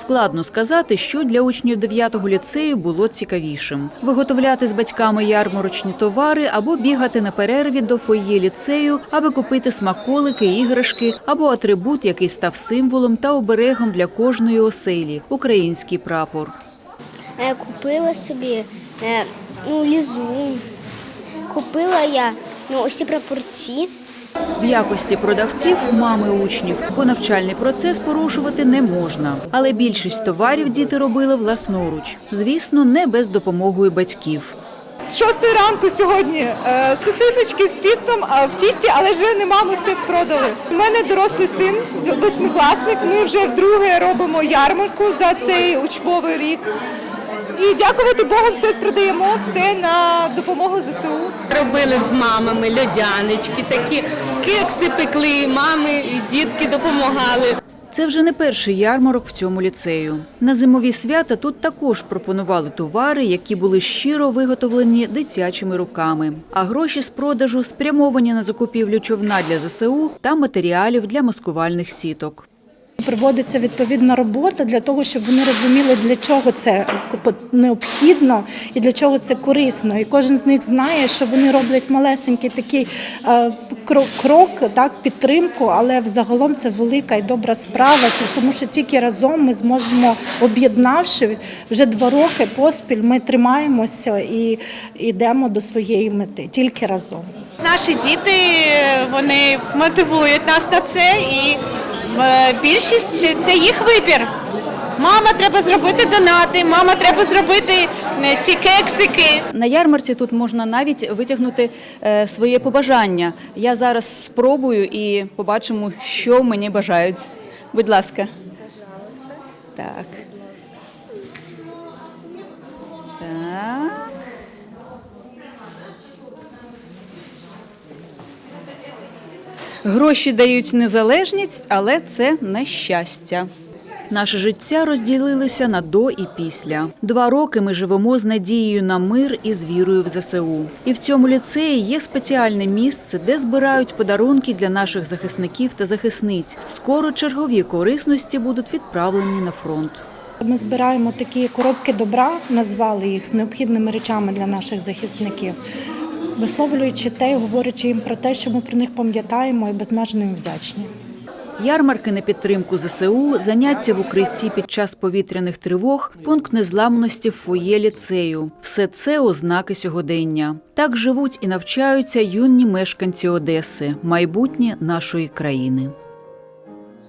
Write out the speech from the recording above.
Складно сказати, що для учнів 9-го ліцею було цікавішим: виготовляти з батьками ярмарочні товари або бігати на перерві до фоє ліцею, аби купити смаколики, іграшки або атрибут, який став символом та оберегом для кожної оселі український прапор. Е, Купила собі е, ну, лізу. Купила я ну, ось ці прапорці. В якості продавців мами учнів, бо навчальний процес порушувати не можна. Але більшість товарів діти робили власноруч. Звісно, не без допомоги батьків. З шостої ранку сьогодні е, сосисочки з тістом в тісті, але вже нема, ми все спродали. У мене дорослий син, восьмикласник. Ми вже вдруге робимо ярмарку за цей учбовий рік. І дякувати Богу, все спродаємо, все на допомогу ЗСУ. Робили з мамами льодянички, такі кекси пекли, мами і дітки допомагали. Це вже не перший ярмарок в цьому ліцею. На зимові свята тут також пропонували товари, які були щиро виготовлені дитячими руками. А гроші з продажу спрямовані на закупівлю човна для ЗСУ та матеріалів для маскувальних сіток. Проводиться відповідна робота для того, щоб вони розуміли, для чого це необхідно і для чого це корисно. І кожен з них знає, що вони роблять малесенький такий е, крок, так підтримку, але взагалом це велика і добра справа, тому що тільки разом ми зможемо, об'єднавши вже два роки поспіль, ми тримаємося і йдемо до своєї мети тільки разом. Наші діти вони мотивують нас на це, і більшість це їх вибір. Мама, треба зробити донати, мама, треба зробити е, ці кексики. На ярмарці тут можна навіть витягнути е, своє побажання. Я зараз спробую і побачимо, що мені бажають. Будь ласка. Так. Так. Гроші дають незалежність, але це не щастя. Наше життя розділилося на до і після. Два роки ми живемо з надією на мир і з вірою в ЗСУ. І в цьому ліцеї є спеціальне місце, де збирають подарунки для наших захисників та захисниць. Скоро чергові корисності будуть відправлені на фронт. Ми збираємо такі коробки добра, назвали їх з необхідними речами для наших захисників, висловлюючи те, говорячи їм про те, що ми про них пам'ятаємо і безмежно їм вдячні. Ярмарки на підтримку ЗСУ, заняття в укритті під час повітряних тривог, пункт незламності в фоє ліцею. Все це ознаки сьогодення. Так живуть і навчаються юні мешканці Одеси, майбутнє нашої країни.